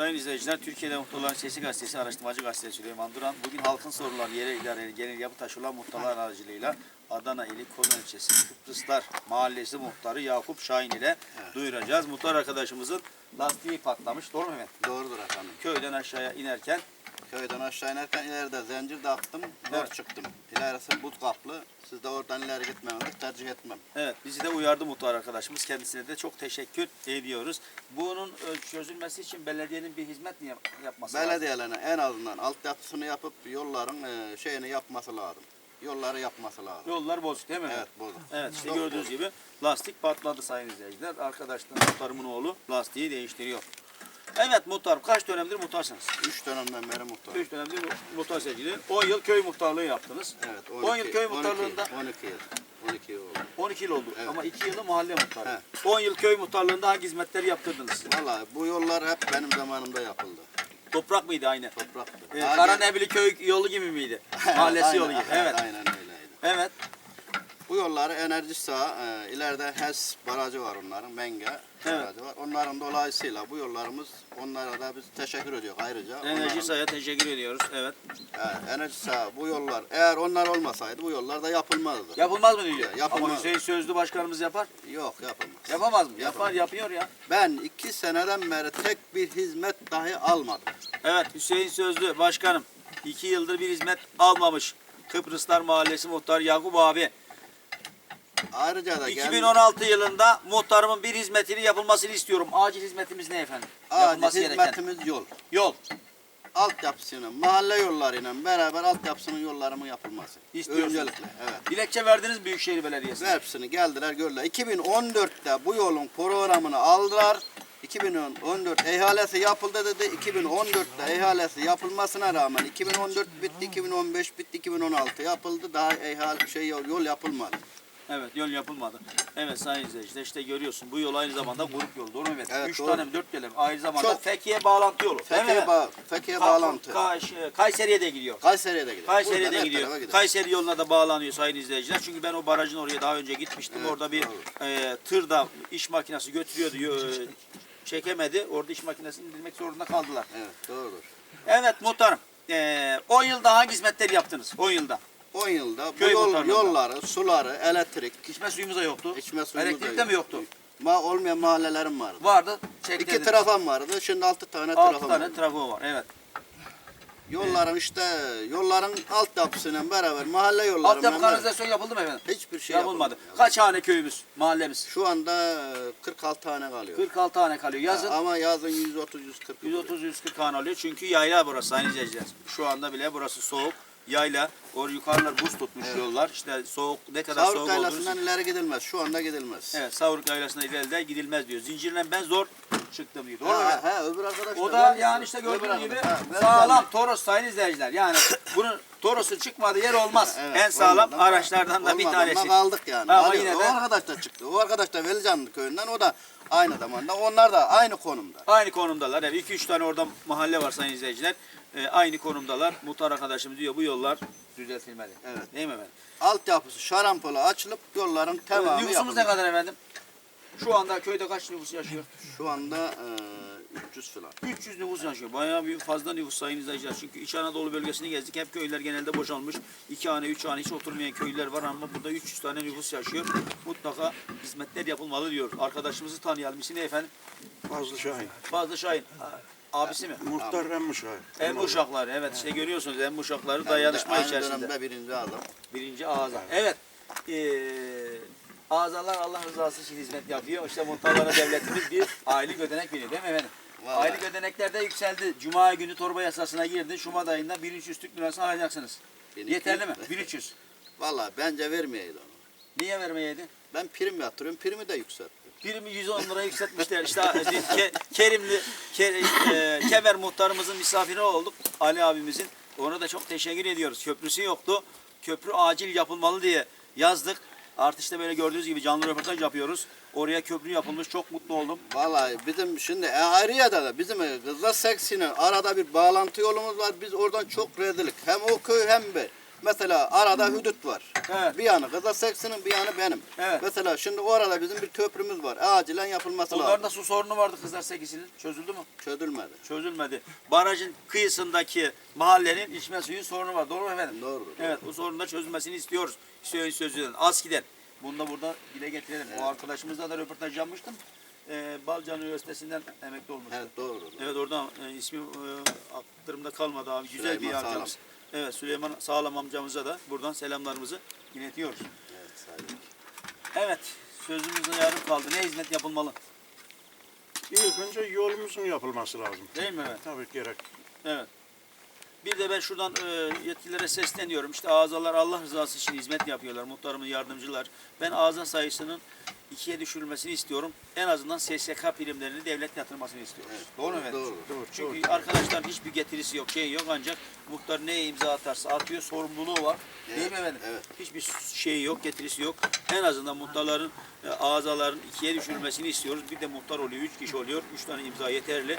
Sayın izleyiciler, Türkiye'de Muhtarların Sesi Gazetesi, araştırmacı gazetesi Süleyman Duran, bugün halkın soruları yere idare genel yapı taşı olan muhtarlar aracılığıyla Adana ili Konya ilçesi Kıbrıslar Mahallesi muhtarı Yakup Şahin ile duyuracağız. Muhtar arkadaşımızın lastiği patlamış, doğru mu efendim? Doğrudur efendim. Köyden aşağıya inerken, Köyden aşağı inerken ileride zincir zor Evet. çıktım. İlerisi buz kaplı. Siz de oradan ileri gitmenizi tercih etmem. evet bizi de uyardı muhtar arkadaşımız. Kendisine de çok teşekkür ediyoruz. Bunun e, çözülmesi için belediyenin bir hizmet mi yap- yapması lazım? Belediyelerine en azından altyapısını yapıp yolların e, şeyini yapması lazım. Yolları yapması lazım. Yollar bozuk değil mi? Evet bozuk. Evet işte Çok gördüğünüz bozuk. gibi lastik patladı sayın izleyiciler. Arkadaşlar muhtarımın oğlu lastiği değiştiriyor. Evet muhtarım kaç dönemdir muhtarsınız? Üç dönemden beri muhtar. 3 dönemdir mu- muhtar sevgili. 10 yıl köy muhtarlığı yaptınız. Evet. 10 yıl köy muhtarlığında 12 yıl. 12 yıl oldu. 12 yıl oldu Evet. ama 2 yılı mahalle muhtarı. Evet. 10 yıl köy muhtarlığında hangi hizmetleri yaptırdınız? Vallahi bu yollar hep benim zamanımda yapıldı. Toprak mıydı aynı? Topraktı. Ee, Daha Karanebili köy yolu gibi miydi? Mahallesi Aynen, yolu gibi. aynen, Evet. Aynen öyleydi. Evet. Bu yolları enerji sağ, e, ileride HES barajı var onların, Menge Evet. barajı var. Onların dolayısıyla bu yollarımız, onlara da biz teşekkür ediyoruz ayrıca. Enerji Onların- teşekkür ediyoruz. Evet. Evet, enerji sağ, bu yollar, eğer onlar olmasaydı bu yollar da yapılmazdı. Yapılmaz mı diyor? Yapılmaz. Ama Hüseyin Sözlü başkanımız yapar. Yok yapılmaz. Yapamaz mı? Yapar, Yapamaz. yapıyor ya. Ben iki seneden beri tek bir hizmet dahi almadım. Evet Hüseyin Sözlü başkanım. iki yıldır bir hizmet almamış. Kıbrıslar Mahallesi Muhtarı Yakup abi. Ayrıca da gel- 2016 yılında muhtarımın bir hizmetini yapılmasını istiyorum. Acil hizmetimiz ne efendim? Yapılması acil gereken. hizmetimiz yol. Yol. Altyapısının, mahalle yollarıyla beraber altyapısının yollarının yapılması. İstiyorsunuz. Öncelikle, evet. Dilekçe verdiniz Büyükşehir Belediyesi'ne. Hepsini geldiler gördüler. 2014'te bu yolun programını aldılar. 2014 ihalesi yapıldı dedi. 2014'te ihalesi yapılmasına rağmen 2014 bitti, 2015 bitti, 2016 yapıldı. Daha ihale şey yol, yol yapılmadı. Evet yol yapılmadı. Evet sayın izleyiciler işte görüyorsun bu yol aynı zamanda grup yolu doğru mu? Evet. Evet, Üç doğru. tane dört tane mi? Aynı zamanda Çok. Fethiye bağlantı yolu. Fethiye, ba Fethiye Ka- bağlantı. Ka- şey, Kayseri'ye de gidiyor. Kayseri'ye de gidiyor. Kayseri'ye Buradan de gidiyor. Kayseri yoluna da bağlanıyor sayın izleyiciler. Çünkü ben o barajın oraya daha önce gitmiştim. Evet, Orada bir e, tırda iş makinesi götürüyordu. yo- çekemedi. Orada iş makinesini indirmek zorunda kaldılar. Evet doğrudur. Evet muhtarım. E, 10 yılda hangi hizmetleri yaptınız? 10 yılda. 10 yılda bu Köy yol, muhtarlığında. yolları, suları, elektrik, İçme suyumuz da yoktu. içme suyumuz Elektrik de mi yok. yoktu? Ma olmayan mahallelerim vardı. Vardı. İki Çektirdiniz. trafam vardı. Şimdi 6 tane 6 trafam tane var. trafo var. Evet. Yolların işte yolların altyapısıyla beraber mahalle yolları Altyapı kanalizasyon yapıldı mı efendim? hiçbir şey yapılmadı. yapılmadı. Kaç hane köyümüz, mahallemiz? Şu anda e, 46 tane kalıyor. 46 tane kalıyor. Yazın Ama yazın 130 140. 130-140 tane alıyor. Çünkü yayla burası sayın izleyiciler. Şu anda bile burası soğuk. Yayla. Orada yukarılar buz tutmuş yollar. İşte soğuk ne kadar Savruk soğuk olduğunu. ileri gidilmez. Şu anda gidilmez. Evet Savruk yaylasına ileride gidilmez diyor. Zincirle ben zor çıktım diyor. Doğru mu? Ha, öbür arkadaş O da var. yani işte gördüğünüz gibi ha, sağlam Toros sayın izleyiciler. Yani bunun Toros'un çıkmadığı yer olmaz. Evet, en sağlam olmadı ama- araçlardan da bir olmadı ama tanesi. kaldık yani. Ama yine o de- arkadaş da çıktı. O arkadaş da Velicanlı köyünden. O da aynı zamanda. Onlar da aynı konumda. Aynı konumdalar. Yani 2-3 tane orada mahalle var sayın izleyiciler. Ee, aynı konumdalar. Muhtar arkadaşım diyor bu yollar düzeltilmeli. Evet. Değil mi efendim? Altyapısı şarampolu açılıp yolların tamamı Nüfusumuz ne yapılmış. kadar efendim? Şu anda köyde kaç nüfus yaşıyor? Şu anda e, 300 falan. 300 nüfus yaşıyor. Bayağı bir fazla nüfus sayın izleyiciler. Çünkü İç Anadolu bölgesini gezdik. Hep köyler genelde boşalmış. 2 hane, 3 hane hiç oturmayan köyler var ama burada 300 tane nüfus yaşıyor. Mutlaka hizmetler yapılmalı diyor. Arkadaşımızı tanıyalım. İsmi ne efendim? Fazlı Şahin. Fazla Şahin. Abisi mi? Muhtar Emmi Şahin. Emmi uşakları. Evet işte görüyorsunuz Emmi uşakları dayanışma aynı içerisinde. dönemde birinci adam. Birinci ağza. Evet. Ee, ağzalar Allah rızası için hizmet yapıyor. İşte muhtarlara devletimiz bir aylık ödenek veriyor değil mi efendim? Vallahi. Aylık ödenekler de yükseldi. Cuma günü torba yasasına girdi. Şubat ayında 1300 Türk lirası alacaksınız. 1200 Yeterli mi? 1300. Valla bence vermeyeydi onu. Niye vermeyeydi? Ben prim yatırıyorum. Primi de yükselt. Birimi 110 lira yükseltmişler. İşte biz Ke- Kerimli, Ke- e, Kemer muhtarımızın misafiri olduk. Ali abimizin. Ona da çok teşekkür ediyoruz. Köprüsü yoktu. Köprü acil yapılmalı diye yazdık. Artık işte böyle gördüğünüz gibi canlı röportaj yapıyoruz. Oraya köprü yapılmış. Çok mutlu oldum. Vallahi bizim şimdi e, ayrıca da bizim e, Kızılak Seksi'nin arada bir bağlantı yolumuz var. Biz oradan çok rezillik. Hem o köy hem be. Mesela arada hüdüt var. Evet. Bir yanı Kızıl Seksi'nin bir yanı benim. Evet. Mesela şimdi o arada bizim bir köprümüz var. Acilen yapılması lazım. da su sorunu vardı Kızlar Sekisi'nin. Çözüldü mü? Çözülmedi. Çözülmedi. Barajın kıyısındaki mahallenin içme suyu sorunu var. Doğru mu efendim? Doğrudur. Evet bu sorunun da çözülmesini istiyoruz. Hüseyin Sözcü'den. Aski'den. Bunu da burada dile getirelim. O arkadaşımızla da röportaj yapmıştım. Ee, Balcan Üniversitesi'nden emekli olmuş. Evet doğrudur. Evet oradan e, ismi e, aklımda kalmadı abi. Güzel Süleyman bir amcamız. Evet Süleyman Sağlam amcamıza da buradan selamlarımızı iletiyoruz. Evet, saygı. Evet sözümüzde yarım kaldı. Ne hizmet yapılmalı? İlk önce yolumuzun yapılması lazım. Değil mi? Evet. Tabii gerek. Evet. Bir de ben şuradan e, yetkililere sesleniyorum. İşte ağzalar Allah rızası için hizmet yapıyorlar. Muhtarımız, yardımcılar. Ben ağza sayısının ikiye düşürülmesini istiyorum. En azından SSK primlerini devlet yatırmasını istiyorum. Doğru mu efendim? Doğru. Doğru, Çünkü doğru. arkadaşların hiçbir getirisi yok, şey yok ancak muhtar neye imza atarsa atıyor, sorumluluğu var. Değil mi Evet, efendim? evet. Hiçbir şey yok, getirisi yok. En azından muhtarların, e, ağzaların ikiye düşürülmesini istiyoruz. Bir de muhtar oluyor, üç kişi oluyor. Üç tane imza yeterli. E,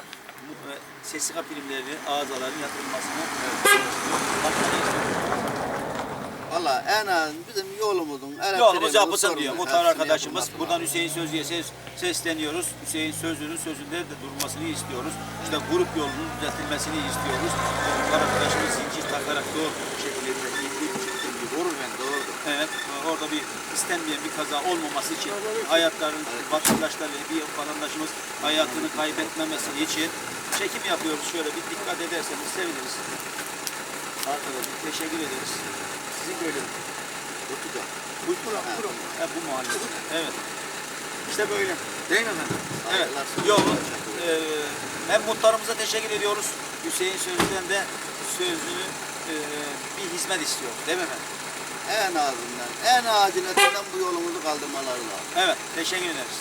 SSK primlerini, ağzaların yatırılmasını istiyoruz? Valla en az bizim yolumuzun Yolumuz yapılsın diyor. Muhtar arkadaşımız. Buradan. Hüseyin Sözcü'ye ses, sesleniyoruz. Hüseyin Sözcü'nün sözünde de durmasını istiyoruz. İşte grup yolunun düzeltilmesini istiyoruz. Muhtar arkadaşımız zincir takarak doğru şekilde vurur beni. Doğrudur. Evet, orada bir istenmeyen bir kaza olmaması için hayatların, vatandaşlar ve bir vatandaşımız hayatını kaybetmemesi için çekim yapıyoruz. Şöyle bir dikkat ederseniz seviniriz. Arkadaşlar teşekkür ederiz. Sizin Tutacak. bu kuram, kuram. Ha, bu mahalle. Evet. İşte böyle. Değil mi efendim? Evet. Yok. Teşekkür E, hem muhtarımıza teşekkür ediyoruz. Hüseyin Sözlü'den de sözünü e, bir hizmet istiyor. Değil mi efendim? En azından, en aciletinden bu yolumuzu kaldırmaları lazım. Evet. Teşekkür ederiz.